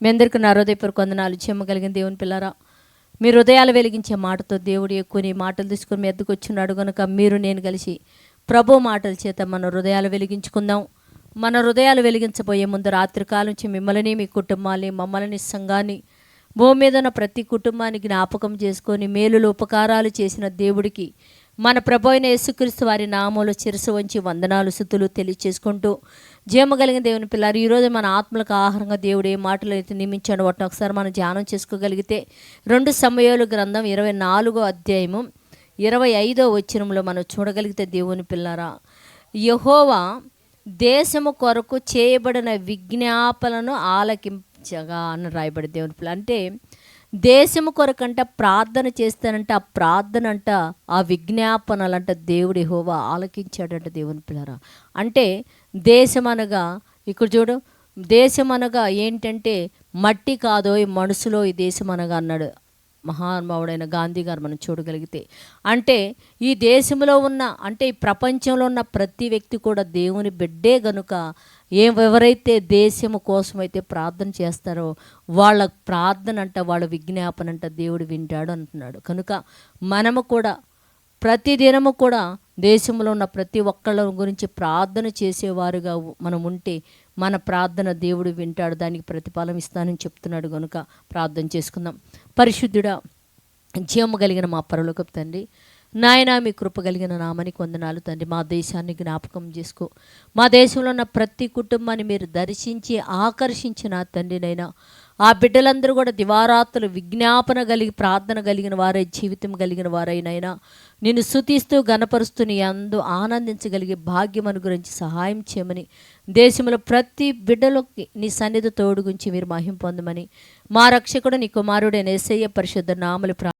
మీ అందరికీ నా హృదయపూర్వక వందనాలు. చెమ్మగలిగిన దేవుని పిల్లరా మీ హృదయాలు వెలిగించే మాటతో దేవుడు ఎక్కువని మాటలు తీసుకుని మీ ఎద్దుకు వచ్చినాడు కనుక మీరు నేను కలిసి ప్రభు మాటల చేత మన హృదయాలు వెలిగించుకుందాం. మన హృదయాలు వెలిగించబోయే ముందు రాత్రికాలం నుంచి మిమ్మల్ని మీ కుటుంబాన్ని మమ్మల్ని సంఘాన్ని భూమి మీద ఉన్న ప్రతి కుటుంబాన్ని జ్ఞాపకం చేసుకొని మేలులు ఉపకారాలు చేసిన దేవుడికి మన ప్రభు అయిన యేసుక్రీస్తు వారి నామంలో చిరుసు వంచి వందనాలు శుతులు తెలియచేసుకుంటూ జీవగలిగిన దేవుని పిల్లలు ఈరోజు మన ఆత్మలకు ఆహారంగా దేవుడు ఏ మాటలు అయితే నియమించాడు. వాటిని ఒకసారి మనం ధ్యానం చేసుకోగలిగితే రెండు సమయాలు గ్రంథం ఇరవై నాలుగో అధ్యాయము ఇరవై ఐదో వచ్చినంలో మనం చూడగలిగితే దేవుని పిల్లరా యహోవా దేశము కొరకు చేయబడిన విజ్ఞాపనను ఆలకించగా అని రాయబడి దేవుని పిల్ల అంటే దేశము కొరకంట ప్రార్థన చేస్తానంట ఆ ప్రార్థన అంట ఆ విజ్ఞాపనలంట దేవుడి హోవా ఆలకించాడంట దేవుని పిల్లరా. అంటే దేశం అనగా ఇక్కడ చూడు దేశం అనగా ఏంటంటే మట్టి కాదో ఈ మనసులో ఈ దేశం అనగా అన్నాడు. మహానుభావుడైన గాంధీ గారు మనం చూడగలిగితే. అంటే ఈ దేశంలో ఉన్న అంటే ఈ ప్రపంచంలో ఉన్న ప్రతి వ్యక్తి కూడా దేవుని బిడ్డే గనుక ఏం ఎవరైతే దేశము కోసమైతే ప్రార్థన చేస్తారో వాళ్ళ ప్రార్థన అంట వాళ్ళ విజ్ఞాపన అంట దేవుడు వింటాడు అంటున్నాడు. కనుక మనము కూడా ప్రతిదినము కూడా దేశంలో ఉన్న ప్రతి ఒక్కళ్ళ గురించి ప్రార్థన చేసేవారుగా మనం ఉంటే మన ప్రార్థన దేవుడు వింటాడు దానికి ప్రతిఫలం ఇస్తానని చెప్తున్నాడు కనుక ప్రార్థన చేసుకుందాం. పరిశుద్ధుడా జీవము కలిగిన మా పరలోకపు తండ్రి నాయన మీ కృప కలిగిన నామానికి వందనాలు తండ్రి. మా దేశాన్ని జ్ఞాపకం చేసుకో. మా దేశంలో ఉన్న ప్రతి కుటుంబాన్ని మీరు దర్శించి ఆకర్షించిన తండ్రినైనా ఆ బిడ్డలందరూ కూడా దివారాత్రులు విజ్ఞాపన కలిగి ప్రార్థన కలిగిన వారై జీవితం కలిగిన వారైనైనా నిన్ను శుతిస్తూ గనపరుస్తూ నీ అందు ఆనందించగలిగే భాగ్యమను గురించి సహాయం చేయమని దేశంలో ప్రతి బిడ్డలోకి నీ సన్నిధి తోడు గురించి మీరు మహిం పొందమని. మా రక్షకుడు నీ కుమారుడైన ఎస్ఐ పరిశుద్ధ నామలు ప్రా